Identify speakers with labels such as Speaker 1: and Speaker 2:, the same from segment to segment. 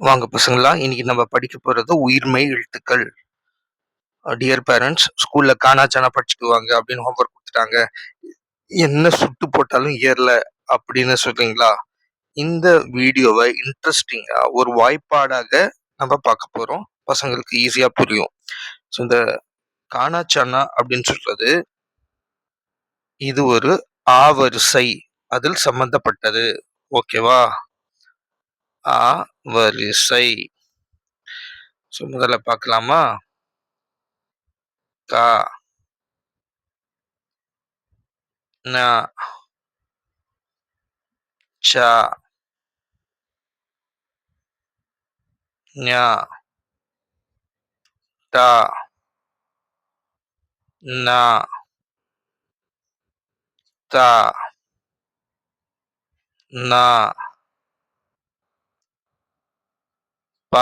Speaker 1: வாங்க பசங்களா இன்னைக்கு நம்ம படிக்க போறது உயிர்மை எழுத்துக்கள். டியர் பேரண்ட்ஸ் ஸ்கூல்ல காணாச்சானா படிச்சுக்குவாங்க அப்படின்னு ஹோம்ஒர்க் கொடுத்துட்டாங்க. என்ன சுட்டு போட்டாலும் ஏறல அப்படின்னு சொல்றீங்களா? இந்த வீடியோவை இன்ட்ரெஸ்டிங்கா ஒரு வாய்ப்பாடாக நம்ம பார்க்க போறோம். பசங்களுக்கு ஈஸியா புரியும். ஸோ இந்த காணாச்சானா அப்படின்னு சொல்றது இது ஒரு ஆவரிசை அதில் சம்பந்தப்பட்டது. ஓகேவா? ஆ வரிசை ஸோ முதல்ல பார்க்கலாமா? கா. ந. ச. ஞ. ட. ந. த. ந. ப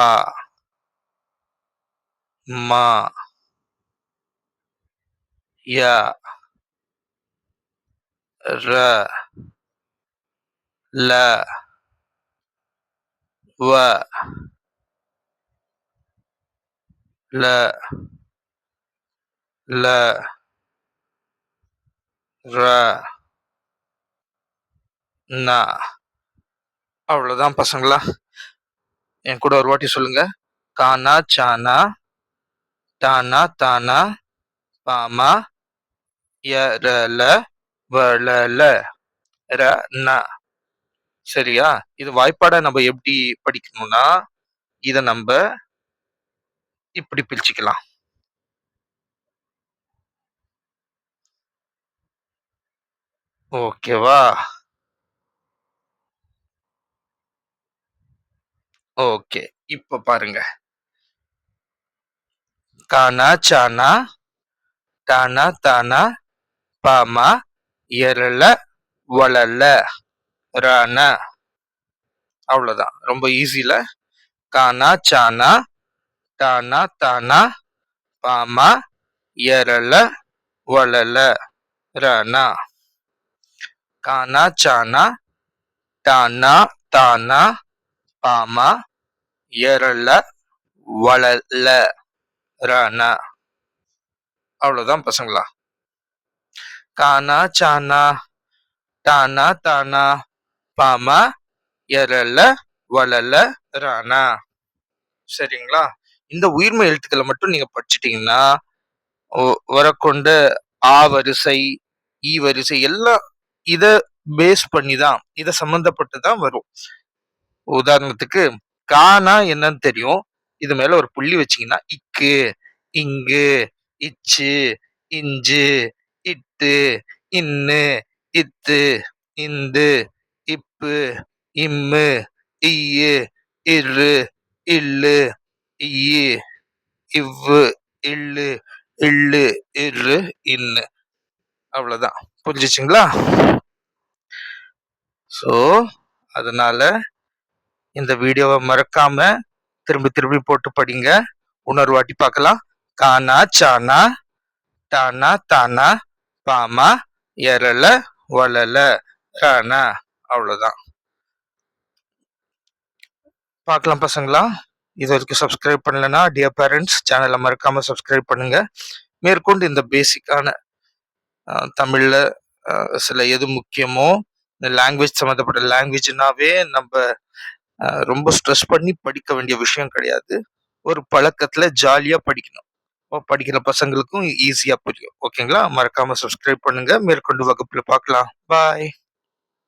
Speaker 1: மா ய ர ல வ ல ல ர ந. அவ்வளோதான் பசங்களா. என் கூட ஒரு வாட்டி சொல்லுங்க. கானா சானா டானா தானா பாமா யரல வளல ர ந. சரியா? இது வாய்ப்பாடை நம்ம எப்படி படிக்கணும்னா இதை நம்ம இப்படி பிரிச்சுக்கலாம். ஓகேவா? ஓகே இப்ப பாருங்க. கானா சானா டானா தானா பாமா எரல வளல ரான அவ்வளோதான். ரொம்ப ஈஸில கானா சானா டானா தானா பாமா எரல வளல ரானா கானா சானா டானா தானா பாமா எரல வளல ரானா அவ்வளவுதான் பசங்களா. கானா சானா டானா தானா பாமா எரல வளல ரானா சரிங்களா? இந்த உயிர்மை எழுத்துக்களை மட்டும் நீங்க படிச்சிட்டீங்கன்னா வரக்கொண்ட ஆ வரிசை ஈ வரிசை எல்லாம் இத பேஸ் பண்ணி தான் இதை சம்பந்தப்பட்டு தான் வரும். உதாரணத்துக்கு கானா என்னன்னு தெரியும். இது மேல ஒரு புள்ளி வச்சிங்கன்னா இக்கு இங்கு இச்சு இஞ்சு இட்டு இன்னு இத்து இந்து இப்பு இம்மு இய்யு இரு இல்லு ஈயு இவ்வு இல்லு இல்லு இரு இன்னு. அவ்வளோதான் புரிஞ்சிச்சுங்களா? ஸோ அதனால இந்த வீடியோவை மறக்காம திரும்பி திரும்பி போட்டு படிங்க. இன்னொரு வாட்டி பார்க்கலாம். கானா சானா டானா தானா பாமா எரல வளல ரானா அவ்வளோதான் பார்க்கலாம் பசங்களா. இது வரைக்கும் சப்ஸ்கிரைப் பண்ணலன்னா டியர் பேரண்ட்ஸ் சேனலை மறக்காம சப்ஸ்கிரைப் பண்ணுங்க. மேற்கொண்டு இந்த பேசிக்கான தமிழ்ல சில எது முக்கியமோ லாங்குவேஜ் சம்மந்தப்பட்ட லாங்குவேஜ்னாவே நம்ம ரொம்ப ஸ்ட்ரெஸ் பண்ணி படிக்க வேண்டிய விஷயம் கிடையாது. ஒரு பழக்கத்துல ஜாலியா படிக்கணும். படிக்கிற பசங்களுக்கும் ஈஸியா புரியும். ஓகேங்களா மறக்காம சப்ஸ்கிரைப் பண்ணுங்க. மேற்கொண்டு வகுப்புல பார்க்கலாம் பாய்